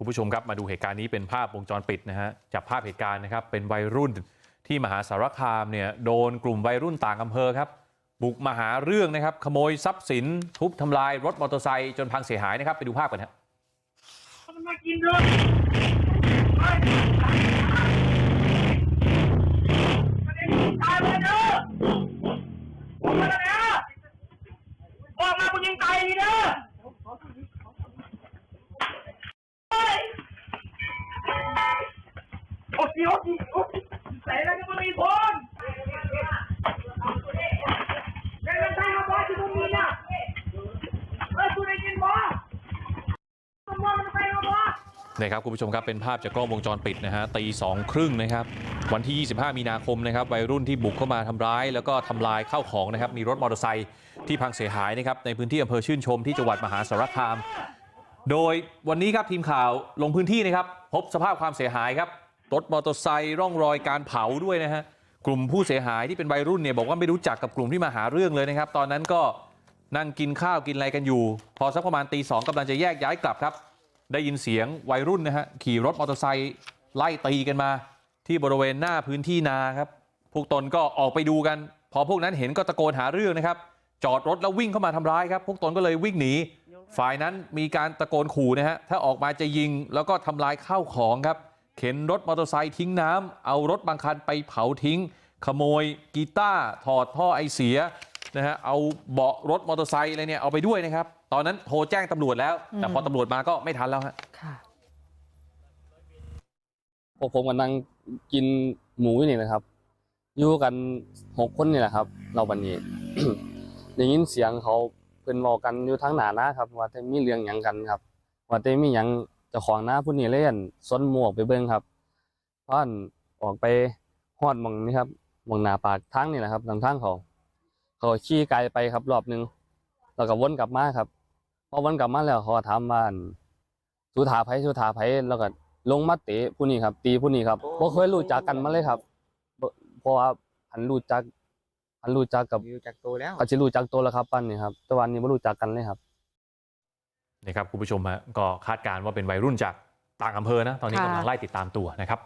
คุณผู้ชมครับมาดูเหตุการณ์นี้เป็นภาพวงจรปิดนะฮะจับภาพเหตุการณ์นะครับเป็นวัยรุ่นที่มหาสารคามเนี่ยโดนกลุ่มวัยรุ่นต่างอำเภอครับ บุกมาหาเรื่องนะครับ ขโมยทรัพย์สิน ทุบทำลายรถมอเตอร์ไซค์จนพังเสียหายนะครับ ไปดูภาพกันฮะมันมากินด้วยไปมันเองตายไปเด้อผมมาแล้วเนี่ยบอกมาคุณยิงตายดีเด้อ ยกยโอ้ยใส่แล้วก็ไม่มีคนแกเป็นใครครับบอสที่ตรงนี้เนี่ยเฮ้ยคุณได้ยินบอสมันว่ามันใครครับบอสนี่ครับคุณผู้ชมครับเป็นภาพจากกล้องวงจรปิดนะฮะตีสองครึ่งนะครับ วันที่ 25 มีนาคมนะครับวัยรุ่นที่บุกเข้ามาทำร้าย แล้วก็ทำลายข้าวของนะครับมีรถมอเตอร์ไซค์ที่พังเสียหายนะครับในพื้นที่อำเภอชื่นชมที่จังหวัดมหาสารคาม โดยวันนี้ครับทีมข่าวลงพื้นที่นะครับพบสภาพความเสียหายครับ รถมอเตอร์ไซค์ร่องรอยการเผาด้วยนะฮะกลุ่มผู้เสียหายที่เป็นวัยรุ่นเนี่ยบอกว่าไม่รู้จักกับกลุ่มที่มาหาเรื่องเลยนะครับ ตอนนั้นก็นั่งกินข้าวกินอะไรกันอยู่ พอสักประมาณตีสองกำลังจะแยกย้ายกลับครับ ได้ยินเสียงวัยรุ่นนะฮะขี่รถมอเตอร์ไซค์ไล่ตีกันมา ที่บริเวณหน้าพื้นที่นาครับพวกตนก็ออกไปดูกัน พอพวกนั้นเห็นก็ตะโกนหาเรื่องนะครับ จอดรถแล้ววิ่งเข้ามาทำร้ายครับ พวกตนก็เลยวิ่งหนีฝ่ายนั้นมีการตะโกนขู่นะฮะถ้าออกมาจะยิงแล้วก็ทำลายข้าวของครับ ข็นรถมอเตอร์ไซค์ทิ้งน้ำเอารถบางคันไปเผาทิ้ง ขโมยกีตาร์ถอดท่อไอเสียนะฮะเอาเบาะรถมอเตอร์ไซค์อะไรเนี่ยเอาไปด้วยนะครับ ตอนนั้นโทรแจ้งตำรวจแล้ว แต่พอตำรวจมาก็ไม่ทันแล้วฮะค่ะพวกผมก็นั่งกินหมูอยู่นี่นะครับ อยู่กันหกคนนี่แหละครับ เราวันนี้ได้ยินเสียงเขาเพิ่นบอกกันอยู่ทางหน้านะครับ ว่าแต่มีเรื่องหยังกันครับ ว่าแต่มีหยัง เจ้าของหน้าผู้นี้เล่นสนหมวกไปเบิ่งครับเพราะอันออกไปฮอดหมองนี้ครับหมองหน้าปากทางนี่แหละครับทางทางเขา เขาขี่ไกลไปครับรอบหนึงแล้วก็วนกลับมาครับพอวนกลับมาแล้วเขาก็ถามว่าอั่นสุธาไผสุธาไผแล้วก็ลงมาเตะผู้นี้ครับ ตีผู้นี้ครับบ่เคยรู้จักกันมาเลยครับบ่เพราะว่าอันรู้จักอันรู้จักกับรู้จักตัวแล้วเขาจะรู้จักตัวแล้วครับปั้นนี่ครับแต่วันนี้ไม่รู้จักกันเลยครับ นี่ครับคุณผู้ชมฮะก็คาดการณ์ว่าเป็นวัยรุ่นจากต่างอำเภอนะตอนนี้ค่ะกำลังไล่ติดตามตัวนะครับ